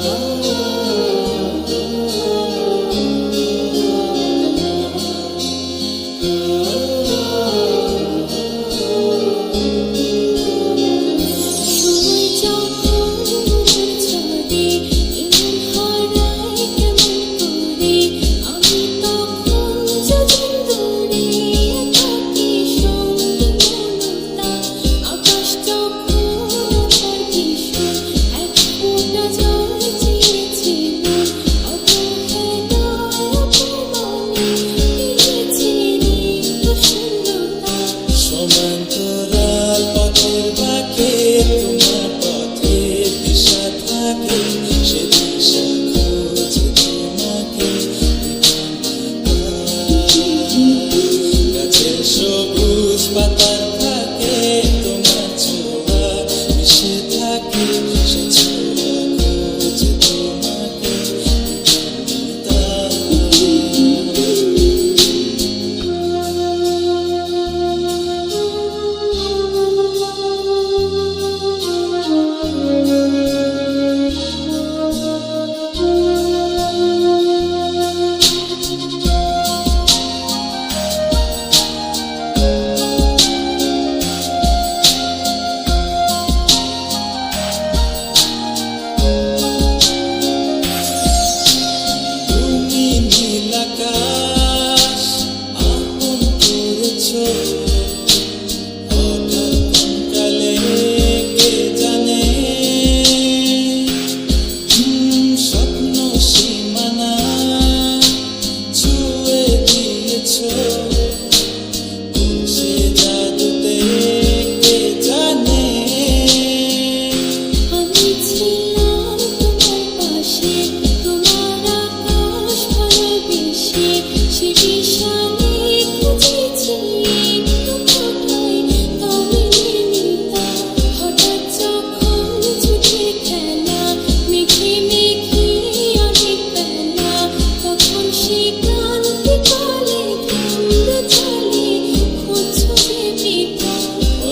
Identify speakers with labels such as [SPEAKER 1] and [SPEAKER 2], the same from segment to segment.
[SPEAKER 1] Música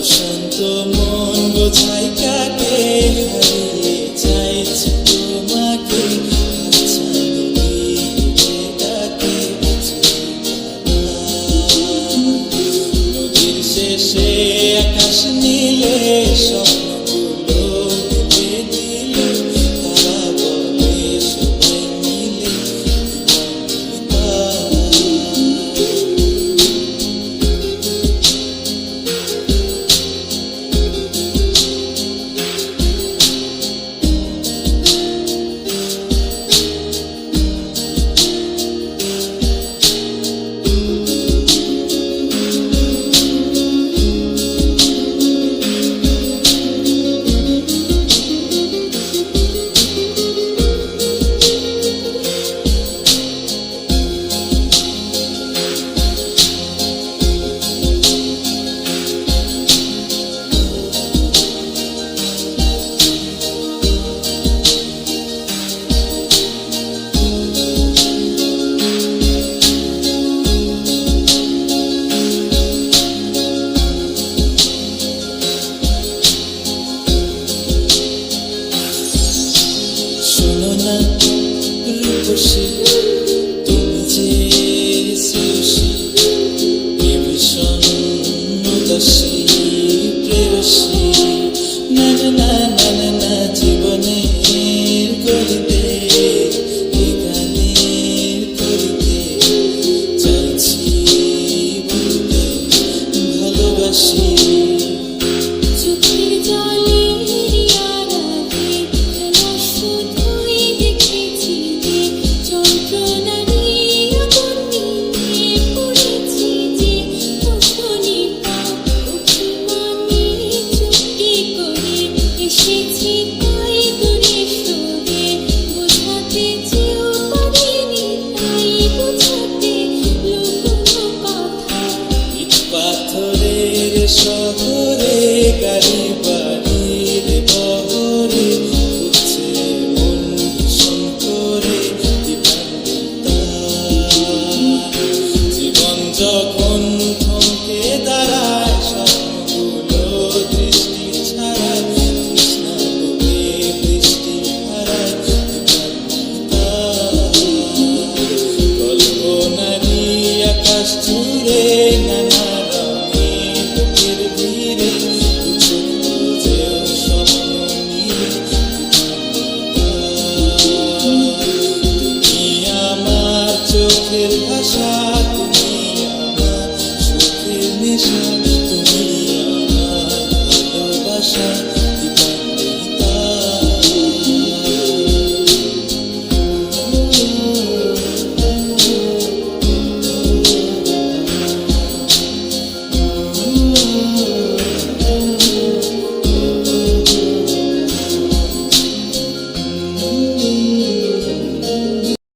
[SPEAKER 1] 深的。see. সুখের ভাষা তুমি আমার সুখের নেশা তুমি আমার ভালোবাসা